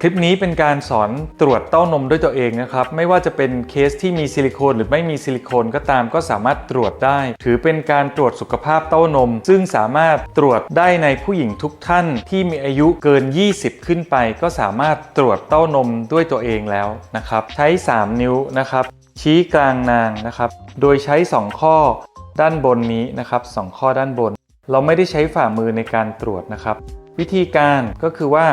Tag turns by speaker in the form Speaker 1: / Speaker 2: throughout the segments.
Speaker 1: คลิปนี้เป็นการสอนตรวจเต้านมด้วยตัวเองนะครับ ไม่ว่าจะเป็นเคสที่มีซิลิโคนหรือไม่มีซิลิโคนก็ตามก็สามารถตรวจได้ ถือเป็นการตรวจสุขภาพเต้านม ซึ่งสามารถตรวจได้ในผู้หญิงทุกท่านที่มีอายุเกิน 20 ขึ้นไป ก็สามารถตรวจเต้านมด้วยตัวเองแล้วนะครับ ใช้ 3 นิ้วนะครับ ชี้กลางนางนะครับ โดยใช้ 2 ข้อด้านบนนี้นะครับสองข้อด้านบน เราไม่ได้ใช้ฝ่ามือในการตรวจนะครับ วิธีการก็คือว่า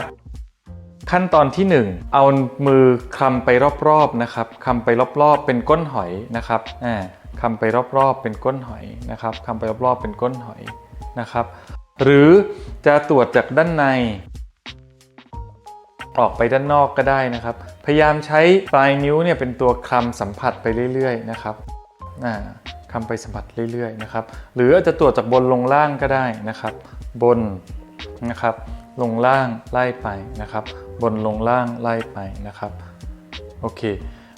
Speaker 1: ขั้นตอนที่ 1 เอามือคลำไปรอบๆนะครับคลำไปรอบๆ เป็นก้นหอยนะครับอ่าคลำไปรอบๆ เป็นก้นหอยนะครับคลำไปรอบๆ เป็นก้นหอยนะครับ หรือจะตรวจจากด้านใน ออกไปด้านนอกก็ได้นะครับ พยายามใช้ปลายนิ้วเนี่ยเป็นตัวคลำสัมผัสไปเรื่อยๆนะครับคลำไปสัมผัสเรื่อยๆนะครับ หรืออาจจะตรวจจากบนลงล่างก็ได้นะครับ บนนะครับ ลงล่างไล่ไปนะครับ บนลงล่างไล่ไปนะครับโอเค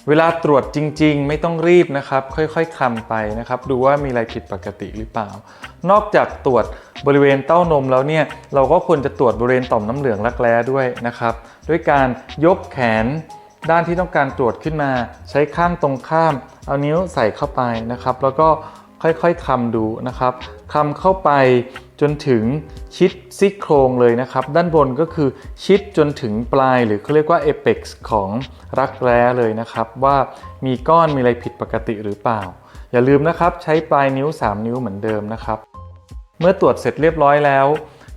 Speaker 1: เวลาตรวจจริง ๆ ไม่ต้องรีบนะครับ ค่อยๆคลำไปนะครับ ดูว่ามีอะไรผิดปกติหรือเปล่า นอกจากตรวจบริเวณเต้านมแล้วเนี่ยเราก็ควรจะตรวจบริเวณต่อมน้ำเหลืองรักแร้ด้วยนะครับ ด้วยการยกแขนด้านที่ต้องการตรวจขึ้นมา ใช้ข้างตรงข้าม เอานิ้วใส่เข้าไปนะครับ แล้วก็ค่อยๆคลำดูนะครับคลำเข้าไป จนถึงชิดซี่โครงเลยนะครับ ด้านบนก็คือชิดจนถึงปลายหรือเขาเรียกว่าเอเ x ของรักแร้เลยนะครับ ว่ามีก้อนมีอะไรผิดปกติหรือเปล่า อย่าลืมนะครับใช้ปลายนิ้ว 3 นิ้วเหมือนเดิมนะครับ เมื่อตรวจเสร็จเรียบร้อยแล้ว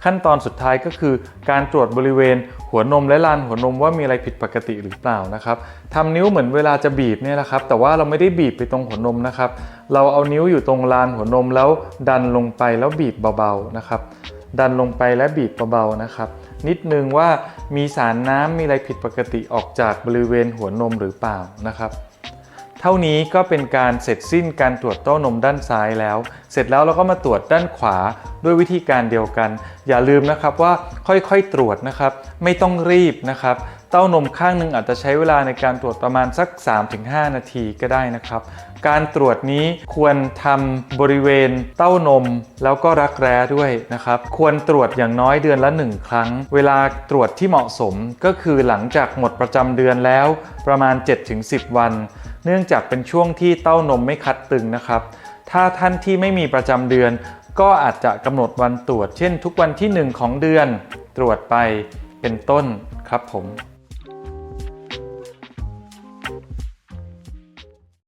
Speaker 1: ขั้นตอนสุดท้ายก็คือการตรวจบริเวณ หัวนมและลานหัวนมว่ามีอะไรผิดปกติหรือเปล่านะครับทำนิ้วเหมือนเวลาจะบีบเนี่ยแหละครับ แต่ว่าเราไม่ได้บีบไปตรงหัวนมนะครับ เราเอานิ้วอยู่ตรงลานหัวนมแล้วดันลงไปแล้วบีบเบาๆนะครับ ดันลงไปและบีบเบาๆนะครับ นิดนึงว่ามีสารน้ำมีอะไรผิดปกติออกจากบริเวณหัวนมหรือเปล่านะครับ เท่านี้ก็เป็นการเสร็จสิ้นการตรวจเต้านมด้านซ้ายแล้ว เสร็จแล้วเราก็มาตรวจด้านขวาด้วยวิธีการเดียวกัน อย่าลืมนะครับว่าค่อยๆตรวจนะครับ ไม่ต้องรีบนะครับ เต้านมข้างหนึ่งอาจจะใช้เวลาในการตรวจประมาณสัก 3-5 นาทีก็ได้นะครับ การตรวจนี้ควรทำบริเวณเต้านมแล้วก็รักแร้ด้วยนะครับ ควรตรวจอย่างน้อยเดือนละ 1 ครั้ง เวลาตรวจที่เหมาะสมก็คือหลังจากหมดประจำเดือนแล้วประมาณ 7-10 วัน เนื่องจากเป็นช่วงที่เต้านมไม่คัดตึงนะครับ ถ้าท่านที่ไม่มีประจำเดือน ก็อาจจะกำหนดวันตรวจ เช่น ทุกวันที่ 1 ของเดือน ตรวจไปเป็นต้นครับผม